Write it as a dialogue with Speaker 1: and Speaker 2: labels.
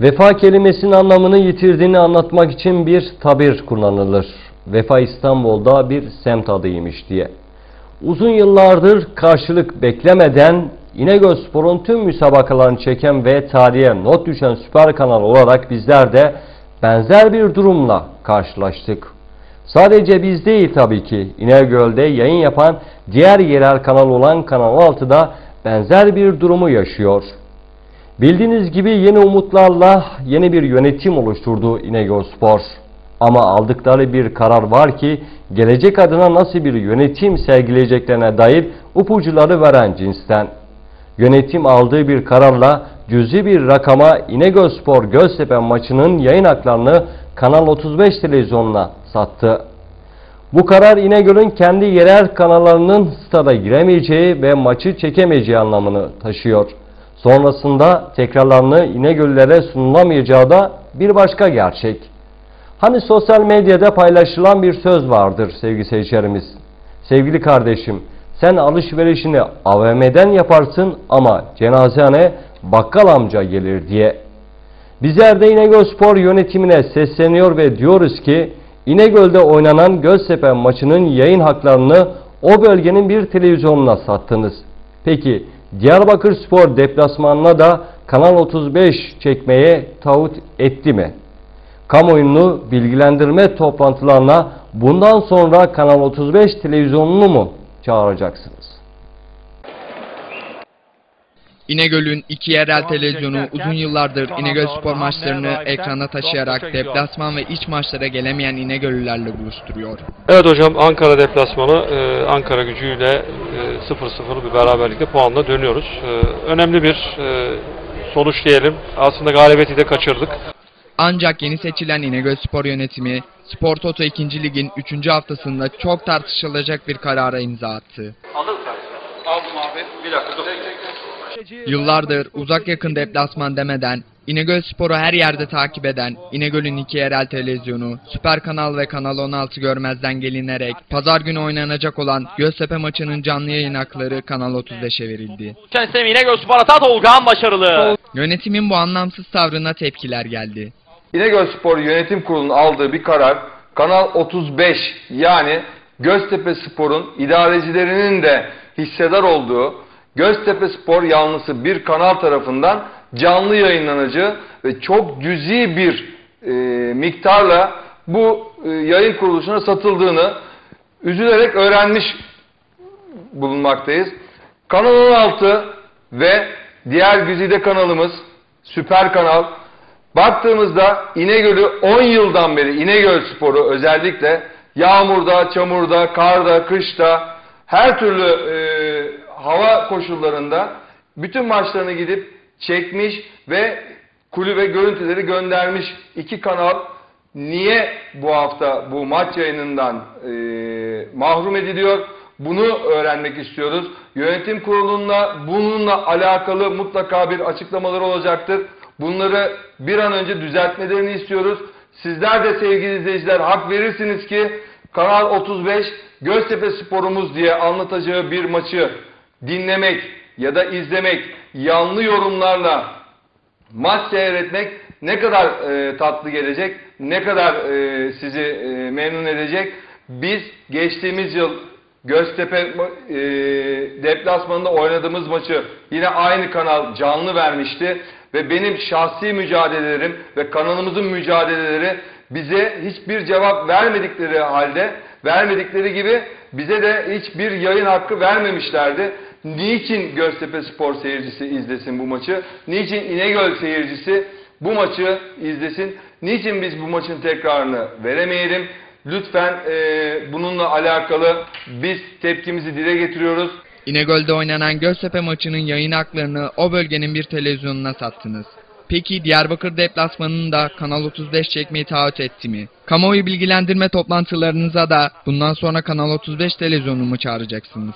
Speaker 1: Vefa kelimesinin anlamını yitirdiğini anlatmak için bir tabir kullanılır. Vefa İstanbul'da bir semt adıymış diye. Uzun yıllardır karşılık beklemeden İnegöl Spor'un tüm müsabakalarını çeken ve tarihe not düşen süper kanal olarak bizler de benzer bir durumla karşılaştık. Sadece biz değil tabii ki İnegöl'de yayın yapan diğer yerel kanal olan Kanal 6'da benzer bir durumu yaşıyor. Bildiğiniz gibi yeni umutlarla yeni bir yönetim oluşturdu İnegöl Spor. Ama aldıkları bir karar var ki gelecek adına nasıl bir yönetim sergileyeceklerine dair ipuçları veren cinsten. Yönetim aldığı bir kararla cüzi bir rakama İnegöl Spor Göztepe maçının yayın haklarını Kanal 35 televizyonuna sattı. Bu karar İnegöl'ün kendi yerel kanallarının stada giremeyeceği ve maçı çekemeyeceği anlamını taşıyor. Sonrasında tekrarlarını İnegöllülere sunulamayacağı da bir başka gerçek. Hani sosyal medyada paylaşılan bir söz vardır sevgili seyircilerimiz. Sevgili kardeşim, sen alışverişini AVM'den yaparsın ama cenazene bakkal amca gelir diye. Bizler de İnegöl Spor yönetimine sesleniyor ve diyoruz ki İnegöl'de oynanan Göztepe maçının yayın haklarını o bölgenin bir televizyonuna sattınız. Peki Diyarbakır Spor deplasmanına da Kanal 35 çekmeye taahhüt etti mi? Kamuoyunu bilgilendirme toplantılarına bundan sonra Kanal 35 televizyonunu mu çağıracaksınız?
Speaker 2: İnegöl'ün iki yerel televizyonu uzun yıllardır İnegöl spor maçlarını ekrana taşıyarak deplasman ve iç maçlara gelemeyen İnegöllülerle buluşturuyor.
Speaker 3: Evet hocam Ankara deplasmanı e, Ankara gücüyle e, 0-0 bir beraberlikle puanla dönüyoruz. E, önemli bir e, sonuç diyelim. Aslında galibiyeti de kaçırdık.
Speaker 2: Ancak yeni seçilen İnegöl Spor yönetimi Spor Toto 2. Lig'in 3. haftasında çok tartışılacak bir karara imza attı.
Speaker 3: Aldım abi. Bir dakika dur.
Speaker 2: Yıllardır uzak yakın deplasman demeden İnegöl Spor'u her yerde takip eden İnegöl'ün iki yerel televizyonu, Süper Kanal ve Kanal 16 görmezden gelinerek pazar günü oynanacak olan Göztepe maçının canlı yayın hakları Kanal 35'e verildi.
Speaker 4: Geçen sene İnegöl Spor Atat Olgan başarılı.
Speaker 2: Yönetimin bu anlamsız tavrına tepkiler geldi.
Speaker 5: İnegöl Spor Yönetim Kurulu'nun aldığı bir karar Kanal 35 yani Göztepe Spor'un idarecilerinin de hissedar olduğu Göztepe Spor yanlısı bir kanal tarafından canlı yayınlanacağı ve çok cüzi bir e, miktarla bu e, yayın kuruluşuna satıldığını üzülerek öğrenmiş bulunmaktayız. Kanal 16 ve diğer güzide kanalımız Süper Kanal Baktığımızda İnegöl'ü 10 yıldan beri İnegöl Sporu özellikle yağmurda, çamurda, karda, kışta her türlü e, hava koşullarında bütün maçlarını gidip çekmiş ve kulübe görüntüleri göndermiş iki kanal niye bu hafta bu maç yayınından e, mahrum ediliyor? Bunu öğrenmek istiyoruz. Yönetim kurulunda bununla alakalı mutlaka bir açıklamaları olacaktır. Bunları bir an önce düzeltmelerini istiyoruz. Sizler de sevgili izleyiciler hak verirsiniz ki Kanal 35 Göztepe sporumuz diye anlatacağı bir maçı dinlemek ya da izlemek, yanlı yorumlarla maç seyretmek ne kadar e, tatlı gelecek, ne kadar e, sizi e, memnun edecek. Biz geçtiğimiz yıl Göztepe e, deplasmanında oynadığımız maçı yine aynı kanal canlı vermişti ve benim şahsi mücadelelerim ve kanalımızın mücadeleleri bize hiçbir cevap vermedikleri halde vermedikleri gibi bize de hiçbir yayın hakkı vermemişlerdi. Niçin Göztepe Spor seyircisi izlesin bu maçı? Niçin İnegöl seyircisi bu maçı izlesin? Niçin biz bu maçın tekrarını veremeyelim? Lütfen e, bununla alakalı biz tepkimizi dile getiriyoruz.
Speaker 2: İnegöl'de oynanan Göztepe maçının yayın haklarını o bölgenin bir televizyonuna sattınız. Peki Diyarbakır deplasmanını da Kanal 35 çekmeyi taahhüt etti mi? Kamuoyu bilgilendirme toplantılarınıza da bundan sonra Kanal 35 televizyonunu mu çağıracaksınız?